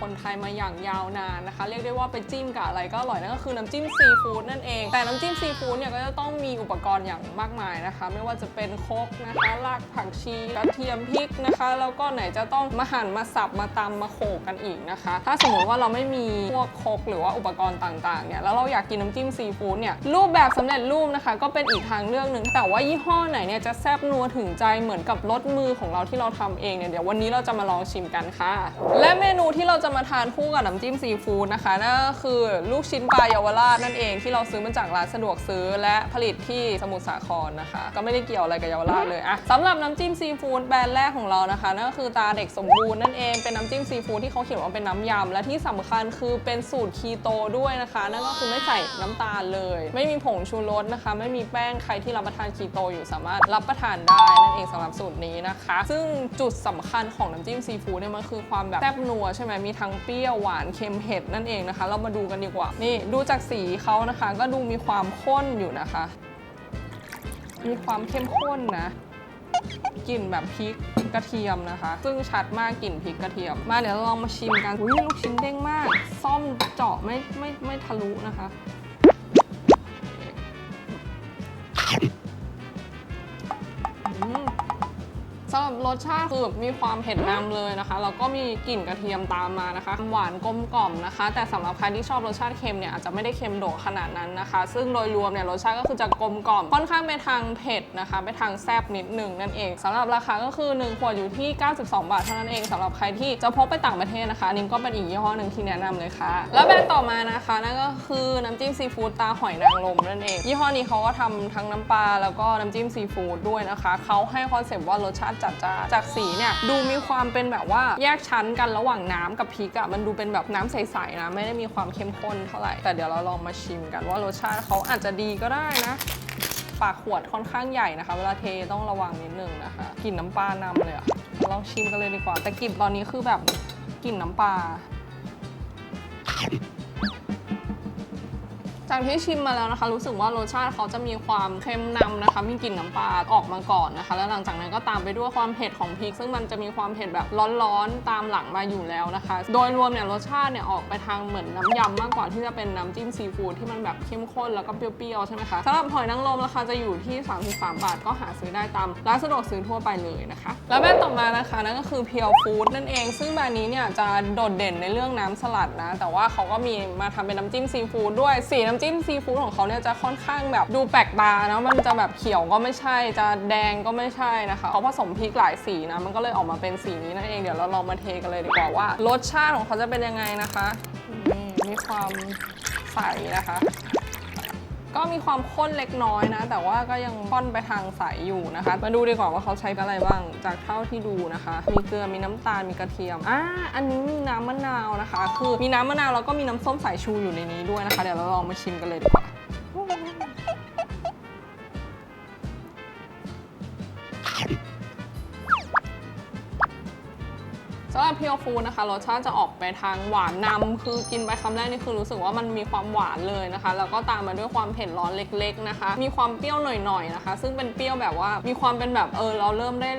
คนไทยมาอย่างยาวนานนะคะ เรียกได้ว่าไปจิ้มกับอะไรก็อร่อยนั่นก็คือน้ำจิ้มซีฟู้ดนั่นเอง แต่น้ำจิ้มซีฟู้ดเนี่ยก็จะต้องมีอุปกรณ์อย่างมากมายนะคะ ไม่ว่าจะเป็นโคกนะคะรากผักชีกระเทียมพริกนะคะ แล้วก็ไหนจะต้องมาหั่นมาสับมาตำมาโขกกันอีกนะคะ ถ้าสมมติว่าเราไม่มีพวกโคกหรือว่าอุปกรณ์ต่างๆเนี่ยแล้วเราอยากกินน้ำจิ้มซีฟู้ดเนี่ยรูปแบบสำเร็จรูปนะคะ ก็เป็นอีกทางเลือกหนึ่งแต่ว่ายี่ห้อไหนเนี่ยจะแซ่บนัวถึงใจเหมือนกับรสมือของเราที่เราทำเองเนี่ยเดี๋ยววันนี้เราจะมาลองชิมกันค่ะ และเมนูที่เราจะมาทานคู่กับน้ำจิ้มซีฟู้ดนะคะนั่นก็คือลูกชิ้นปลาเยาวราชนั่นเองที่เราซื้อมาจากร้านสะดวกซื้อและผลิตที่สมุทรสาครนะคะ ก็ไม่ได้เกี่ยวอะไรกับเยาวราชเลยอะสำหรับน้ำจิ้มซีฟู้ดแบรนด์แรกของเรานะคะนั่นก็คือตาเด็กสมบูรณ์นั่นเองเป็นน้ำจิ้มซีฟู้ดที่เขาเขียนว่าเป็นน้ำยำและที่สำคัญคือเป็นสูตรคีโตด้วยนะคะ นั่นก็คือไม่ใส่น้ำตาลเลย ไม่มีผงชูรสนะคะ ไม่มีแป้งใครที่รับประทานคีโตอยู่สามารถรับประทานได้นั่นเองสำหรับสูตรนี้นะคะ ซึ่งจุดสำคัญของน้ำจิ้มซีฟู้ดเนี่ยมันคือความแบบแซ่บนัวใช่ไหมมีทั้งเปรี้ยวหวานเค็มเผ็ดนั่นเองนะคะ เรามาดูกันดีกว่า นี่ดูจากสีเขานะคะ ก็ดูมีความข้นอยู่นะคะ มีความเข้มข้นนะกลิ่นแบบพริกกระเทียมนะคะ ซึ่งชัดมากกลิ่นพริกกระเทียม มาเดี๋ยวเราลองมาชิมกันอุ้ยลูกชิ้นเด้งมาก ซ่อมเจาะไม่ไม่ไม่ทะลุนะคะ สำหรับรสชาติคือมีความเผ็ดนำเลยนะคะ แล้วก็มีกลิ่นกระเทียมตามมานะคะ หวานกลมกล่อมนะคะ แต่สำหรับใครที่ชอบรสชาติเค็มเนี่ยอาจจะไม่ได้เค็มโดดขนาดนั้นนะคะ ซึ่งโดยรวมเนี่ยรสชาติก็คือจะกลมกล่อม ค่อนข้างไปทางเผ็ดนะคะ ไปทางแซ่บนิดหนึ่งนั่นเองสำหรับราคาก็คือ1ขวดอยู่ที่ 92 บาทเท่านั้นเองสำหรับใครที่จะพกไปต่างประเทศนะคะนนี้ก็เป็นอีกยี่ห้อหนึ่งที่แนะนำเลยค่ะ แล้วแบรนด์ต่อมานะคะนั่นก็คือน้ำจิ้มซีฟู้ดตาหอยนางรมนั่นเอง ยี่ห้อนี้เขาก็ทำทั้งน้ำปลาแล้วก็น้ำจิ้มซีฟู้ดด้วยนะคะเขาให้คอนเซปต์ว่ารสชาติจัดจ้าจากสีเนี่ยดูมีความเป็นแบบว่าแยกชั้นกันระหว่างน้ำกับพริกอะมันดูเป็นแบบน้ำใสๆนะไม่ได้มีความเข้มข้นเท่าไหร่แต่เดี๋ยวเราลองมาชิมกันว่ารสชาติเขาอาจจะดีก็ได้นะปากขวดค่อนข้างใหญ่นะคะ เวลาเทต้องระวังนิดนึงนะคะกลิ่นน้ำปลานำเลยอะลองชิมกันเลยดีกว่าแต่กลิ่นตอนนี้คือแบบกลิ่นน้ำปลา จากที่ชิมมาแล้วนะคะ รู้สึกว่ารสชาติเขาจะมีความเค็มนำนะคะ มีกลิ่นน้ำปลาออกมาก่อนนะคะ แล้วหลังจากนั้นก็ตามไปด้วยความเผ็ดของพริก ซึ่งมันจะมีความเผ็ดแบบร้อนๆตามหลังมาอยู่แล้วนะคะ โดยรวมเนี่ยรสชาติเนี่ยออกไปทางเหมือนน้ำยำมากกว่าที่จะเป็นน้ำจิ้มซีฟู้ดที่มันแบบเข้มข้นแล้วก็เปรี้ยวๆใช่ไหมคะสำหรับหอยนางรมราคาจะอยู่ที่ 33 บาท ก็หาซื้อได้ตามร้านสะดวกซื้อทั่วไปเลยนะคะ แล้วแบรนด์ต่อมานะคะนั่นก็คือเพียวฟู้ดนั่นเอง ซึ่งแบรนด์นี้เนี่ยจะโดดเด่นในเรื่องน้ำสลัดนะ แต่ว่าเขาก็มีมาทำเป็นน้ำจิ้มซีฟู้ดด้วยสีน้ำจิ้มซีฟู้ดของเขาเนี่ยจะค่อนข้างแบบดูแปลกตานะมันจะแบบเขียวก็ไม่ใช่ จะแดงก็ไม่ใช่นะคะเขาผสมพริกหลายสีนะมันก็เลยออกมาเป็นสีนี้นั่นเองเดี๋ยวเราลองมาเทกันเลยดีกว่าว่ารสชาติของเขาจะเป็นยังไงนะคะมีความใสนะคะ ก็มีความข้นเล็กน้อยนะ แต่ว่าก็ยังค่อนไปทางใสอยู่นะคะ มาดูดีกว่าว่าเขาใช้อะไรบ้าง จากเท่าที่ดูนะคะ มีเกลือ มีน้ำตาล มีกระเทียม อ่า อันนี้มีน้ำมะนาวนะคะ คือมีน้ำมะนาวแล้วก็มีน้ำส้มสายชูอยู่ในนี้ด้วยนะคะ เดี๋ยวเราลองมาชิมกันเลยดีกว่า พียวฟูนะคะรสชาติจะออกไปทางหวานนำคือกินไปคำแรกนี่คือรู้สึกว่ามันมีความหวานเลยนะคะ แล้วก็ตามมาด้วยความเผ็ดร้อนเล็ก ๆนะคะ มีความเปรี้ยวหน่อยๆนะคะ ซึ่งเป็นเปรี้ยวแบบว่ามีความเป็นแบบเออเราเริ่มได้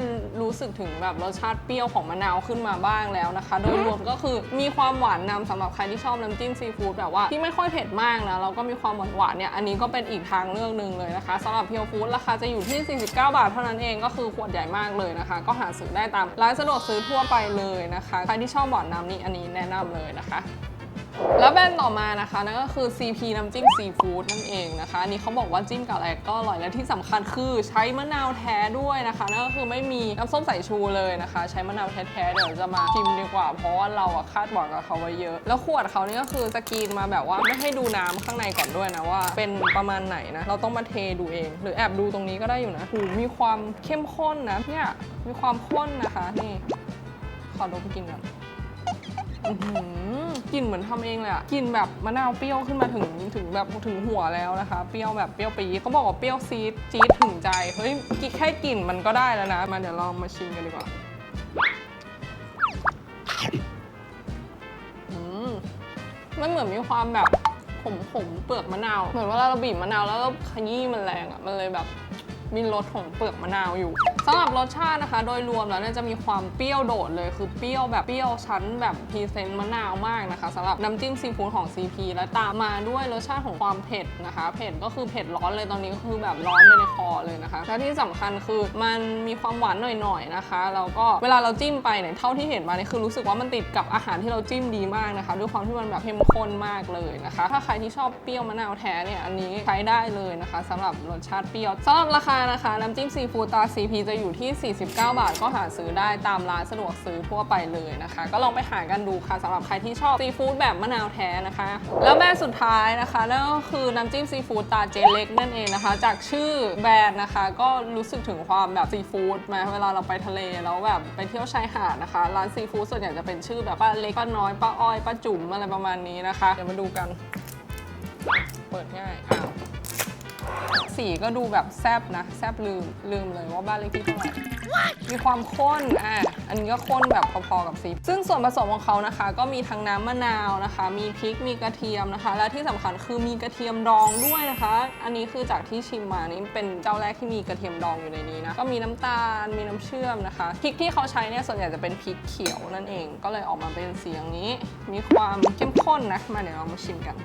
รู้สึกถึงแบบรสชาติเปรี้ยวของมะนาวขึ้นมาบ้างแล้วนะคะ โดยรวมก็คือมีความหวานนำสำหรับใครที่ชอบน้ำจิ้มซีฟู้ดแบบว่าที่ไม่ค่อยเผ็ดมากนะแล้วก็มีความหวานหวานๆเนี่ยอันนี้ก็เป็นอีกทางเลือกหนึ่งเลยนะคะสำหรับเพียวฟู้ดราคาจะอยู่ที่ 49 บาทเท่านั้นเองก็คือขวดใหญ่มากเลยนะคะ ก็หาซื้อได้ตามร้านสะดวกซื้อทั่วไปเลยนะคะใครที่ชอบหวานน้ำนี่อันนี้แนะนำเลยนะคะ แล้วแบรนด์ต่อมานะคะนั่นก็คือ CP น้ำจิ้มซีฟู้ดนั่นเองนะคะอันนี้เขาบอกว่าจิ้มกับอะไรก็อร่อยและที่สำคัญคือใช้มะนาวแท้ด้วยนะคะนั่นก็คือไม่มีน้ำส้มสายชูเลยนะคะ ใช้มะนาวแท้ๆเดี๋ยวจะมาชิมดีกว่า เพราะว่าเราอะคาดหวังกับเขาไว้เยอะ แล้วขวดเขานี่ก็คือสกรีนมาแบบว่าไม่ให้ดูน้ำข้างในก่อนด้วยนะว่า เป็นประมาณไหนนะเราต้องมาเทดูเอง หรือแอบดูตรงนี้ก็ได้อยู่นะหูมีความเข้มข้นนะเนี่ยมีความข้นนะคะนี่ ขอดมกลินก่อนอื้อหือกลิ่นเหมือนทำเองเลยอะกลิ่นแบบมะนาวเปรี้ยวขึ้นมาถึงถึงแบบถึงหัวแล้วนะคะ เปรี้ยวแบบเปรี้ยวปี๊ดเขาบอกว่าเปรี้ยวซีดจี๊ดถึงใจ เฮ้ยแค่กลิ่นมันก็ได้แล้วนะ มาเดี๋ยวลองมาชิมกันดีกว่าอืมมันเหมือนมีความแบบขมขมเปลือกมะนาว เหมือนเวลาเราบีบมะนาวแล้วเราขยี้มันแรงอะมันเลยแบบมีรสของเปลือกมะนาวอยู่ สำหรับรสชาตินะคะ โดยรวมแล้วเนี่ยจะมีความเปรี้ยวโดดเลยคือเปรี้ยวแบบเปรี้ยวชั้นแบบพรีเซนต์มะนาวมากนะคะสำหรับน้ำจิ้มซีฟู้ดของ CP และตามมาด้วยรสชาติของความเผ็ดนะคะ เผ็ดก็คือเผ็ดร้อนเลยตอนนี้ก็คือแบบร้อนไปในคอเลยนะคะ และที่สำคัญคือมันมีความหวานหน่อยๆนะคะแล้วก็เวลาเราจิ้มไปเนี่ยเท่าที่เห็นมาเนี่ยคือรู้สึกว่ามันติดกับอาหารที่เราจิ้มดีมากนะคะ ด้วยความที่มันแบบเข้มข้นมากเลยนะคะ ถ้าใครที่ชอบเปรี้ยวมะนาวแท้เนี่ยอันนี้ใช้ได้เลยนะคะสำหรับรสชาติเปรี้ยวสำหรับราคานะคะน้ำจิ้มซีฟู้ดตา CP จะอยู่ที่ 49 บาทก็หาซื้อได้ตามร้านสะดวกซื้อทั่วไปเลยนะคะ ก็ลองไปหากันดูค่ะสำหรับใครที่ชอบซีฟู้ดแบบมะนาวแท้นะคะ แล้วแบรนด์สุดท้ายนะคะนั่นก็คือน้ำจิ้มซีฟู้ดตาเจเล็กนั่นเองนะคะ จากชื่อแบรนด์นะคะ ก็รู้สึกถึงความแบบซีฟู้ดมาเวลาเราไปทะเลแล้วแบบไปเที่ยวชายหาดนะคะ ร้านซีฟู้ดส่วนใหญ่จะเป็นชื่อแบบป้าเล็กป้าน้อยป้าอ้อยป้าจุ๋มอะไรประมาณนี้นะคะ เดี๋ยวมาดูกัน เปิดง่ายอ้าว สีก็ดูแบบแซบนะ แซบลืมลืมเลยว่าบ้านเลขที่เท่าไหร่มีความข้นอะอันนี้ก็ข้นแบบพอๆกับซีซึ่งส่วนผสมของเขานะคะ ก็มีทั้งน้ำมะนาวนะคะ มีพริกมีกระเทียมนะคะ และที่สำคัญคือมีกระเทียมดองด้วยนะคะ อันนี้คือจากที่ชิมมานี่เป็นเจ้าแรกที่มีกระเทียมดองอยู่ในนี้นะก็มีน้ำตาลมีน้ำเชื่อมนะคะพริกที่เขาใช้เนี่ยส่วนใหญ่จะเป็นพริกเขียวนั่นเอง ก็เลยออกมาเป็นสีอย่างนี้ มีความเข้มข้นนะมาเดี๋ยวเรามาชิมกัน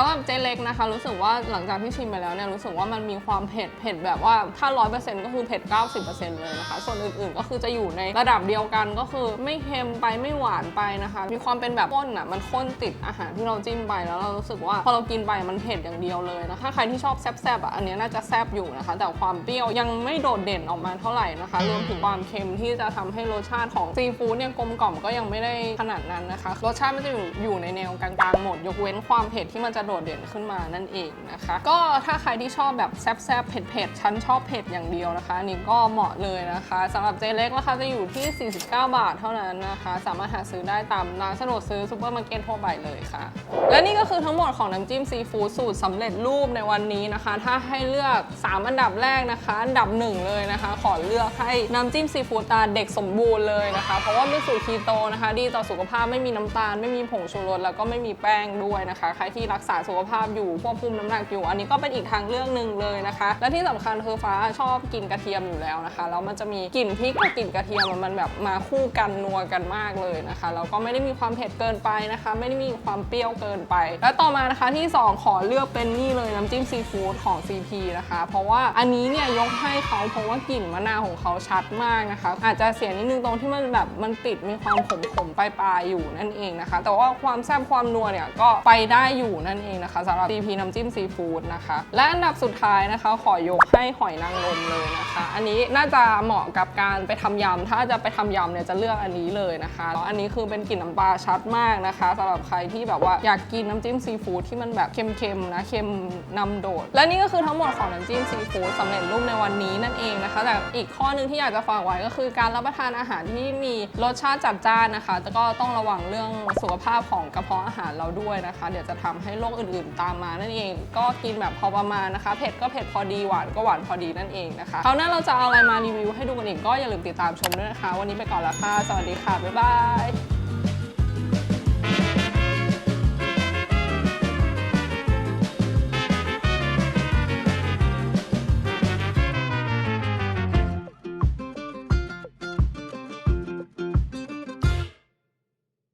ำหรับเจเล็กนะคะ รู้สึกว่าหลังจากที่ชิมไปแล้วเนี่ยรู้สึกว่ามันมีความเผ็ดเผ็ดแบบว่าถ้า 100%ก็คือเผ็ด 90%เลยนะคะ ส่วนอื่นๆก็คือจะอยู่ในระดับเดียวกันก็คือไม่เค็มไปไม่หวานไปนะคะ มีความเป็นแบบข้นอะมันข้นติดอาหารที่เราจิ้มไปแล้วเรารู้สึกว่าพอเรากินไปมันเผ็ดอย่างเดียวเลยนะถ้าใครที่ชอบแซ่บๆอะอันเนี้ยน่าจะแซ่บอยู่นะคะ แต่ความเปรี้ยวยังไม่โดดเด่นออกมาเท่าไหร่นะคะรวมถึงความเค็มที่จะทำให้รสชาติของซีฟู้ดเนี่ยกลมกล่อมก็ยังไม่ได้ขนาดนั้นนะคะ รสชาติมันจะอยู่อยู่ในแนวกลางๆหมด ยกเว้นความเผ็ดที่มันจะโดดเด่นขึ้นมานั่นเองนะคะ ก็ถ้าใครที่ชอบแบบแซ่บๆเผ็ดๆฉันชอบเผ็ดอย่างเดียวนะคะนี่ก็เหมาะเลยนะคะสำหรับเจเล็กราคาจะอยู่ที่ 49 บาทเท่านั้นนะคะ สามารถหาซื้อได้ตามร้านสะดวกซื้อซูเปอร์มาร์เก็ตทั่วไปเลยค่ะ และนี่ก็คือทั้งหมดของน้ำจิ้มซีฟู้ดสูตรสำเร็จรูปในวันนี้นะคะ ถ้าให้เลือก 3 อันดับแรกนะคะ อันดับหนึ่งเลยนะคะ ขอเลือกให้น้ำจิ้มซีฟู้ดตาเด็กสมบูรณ์เลยนะคะ เพราะว่าเป็นสูตรคีโตนะคะ ดีต่อสุขภาพไม่มีน้ำตาล ไม่มีผงชูรสแล้วก็ไม่มีแป้งด้วยนะคะ ใครที่รักษาสุขภาพอยู่ควบคุมน้ำหนักอยู่ อันนี้ก็เป็นอีกทางเลือกหนึ่งเลยนะคะ และที่สำคัญคือฟ้าชอบกินกระเทียมอยู่แล้วนะคะแล้วมันจะมีกลิ่นพริกกับกลิ่นกระเทียมมันแบบมาคู่กันนัวกันมากเลยนะคะแล้วก็ไม่ได้มีความเผ็ดเกินไปนะคะ ไม่ได้มีความเปรี้ยวเกินไป และต่อมานะคะที่ 2 ขอเลือกเป็นนี่เลยน้ำจิ้มซีฟู้ดของ CP นะคะ เพราะว่าอันนี้เนี่ยยกให้เขาเพราะว่ากลิ่นมะนาวของเขาชัดมากนะคะ อาจจะเสียนิดนึงตรงที่มันแบบมันติดมีความขมๆปลายๆอยู่นั่นเองนะคะ แต่ว่าความแซ่บความนัวเนี่ยก็ไปได้อยู่นั่นเองนะคะสำหรับ CP น้ำจิ้มซีฟู้ดนะคะ และอันดับสุดท้ายนะคะขอยกให้หอยนางรมเลยนะคะ อันนี้น่าจะเหมาะกับการไปทำยำถ้าจะไปทำยำเนี่ยจะเลือกอันนี้เลยนะคะแล้วอันนี้คือเป็นกลิ่นน้ำปลาชัดมากนะคะสำหรับใครที่แบบว่าอยากกินน้ำจิ้มซีฟู้ดที่มันแบบเค็มๆนะเค็มนำโดด และนี่ก็คือทั้งหมดของน้ำจิ้มซีฟู้ดสำเร็จรูปในวันนี้นั่นเองนะคะ แต่อีกข้อหนึงที่อยากจะฝากไว้ก็คือการรับประทานอาหารที่มีรสชาติจัดจ้านนะคะแต่ก็ต้องระวังเรื่องสุขภาพของกระเพาะอาหารเราด้วยนะคะ เดี๋ยวจะทำให้โรคอื่นๆ ตามมานั่นเอง ก็กินแบบพอประมาณนะคะ เผ็ดก็เผ็ดพอดีหวานก็หวานพอดีนั่นเองนะคะคราวหน้าเราจะเอาอะไรมารีวิวให้ดูกันอีกก็อย่าลืมติดตามชมด้วยนะคะ วันนี้ไปก่อนละค่ะ สวัสดีค่ะ บ๊ายบาย